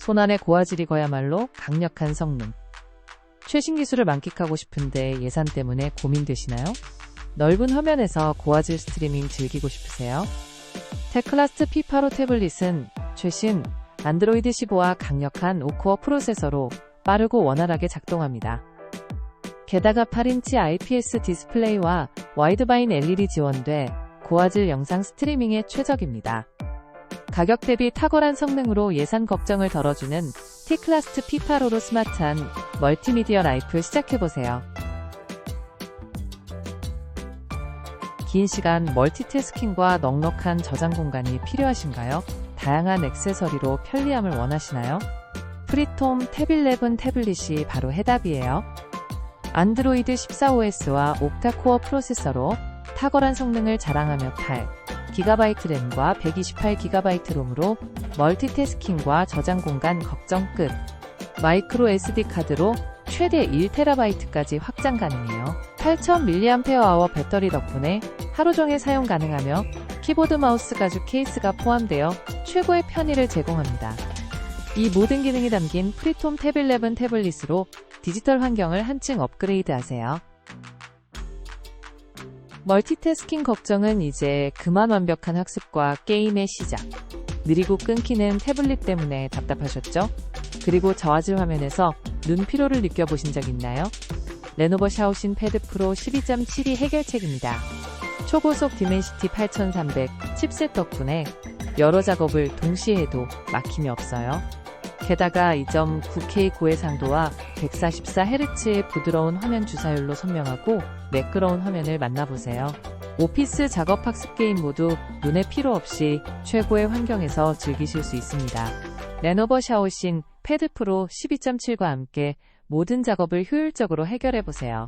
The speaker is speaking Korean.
손안의 고화질이 거야말로 강력한 성능. 최신 기술을 만끽하고 싶은데 예산 때문에 고민되시나요? 넓은 화면에서 고화질 스트리밍 즐기고 싶으세요? 테클라스트 P85 태블릿은 최신 안드로이드 15와 강력한 5코어 프로세서로 빠르고 원활하게 작동합니다. 게다가 8인치 IPS 디스플레이와 와이드바인 LED 지원돼 고화질 영상 스트리밍에 최적입니다. 가격 대비 탁월한 성능으로 예산 걱정을 덜어주는 T클라스트 P85로 스마트한 멀티미디어 라이프 시작해보세요. 긴 시간 멀티태스킹과 넉넉한 저장 공간이 필요하신가요? 다양한 액세서리로 편리함을 원하시나요? 프리톰 탭11 태블릿이 바로 해답이에요. 안드로이드 14OS와 옥타코어 프로세서로 탁월한 성능을 자랑하며 8GB 램과 128GB 롬으로 멀티태스킹과 저장 공간 걱정 끝. 마이크로 SD 카드로 최대 1TB까지 확장 가능해요. 8000mAh 배터리 덕분에 하루 종일 사용 가능하며 키보드 마우스 가죽 케이스가 포함되어 최고의 편의를 제공합니다. 이 모든 기능이 담긴 프리톰 탭11 태블릿으로 디지털 환경을 한층 업그레이드 하세요. 멀티태스킹 걱정은 이제 그만 완벽한 학습과 게임의 시작. 느리고 끊기는 태블릿 때문에 답답하셨죠? 그리고 저화질 화면에서 눈 피로를 느껴보신 적 있나요? 레노버 샤오신 패드 프로 12.7이 해결책입니다. 초고속 디멘시티 8300 칩셋 덕분에 여러 작업을 동시에 해도 막힘이 없어요. 게다가 2.9K 고해상도와 144Hz의 부드러운 화면 주사율로 선명하고 매끄러운 화면을 만나보세요. 오피스 작업 학습 게임 모두 눈의 피로 없이 최고의 환경에서 즐기실 수 있습니다. 레노버 샤오신 패드 프로 12.7과 함께 모든 작업을 효율적으로 해결해 보세요.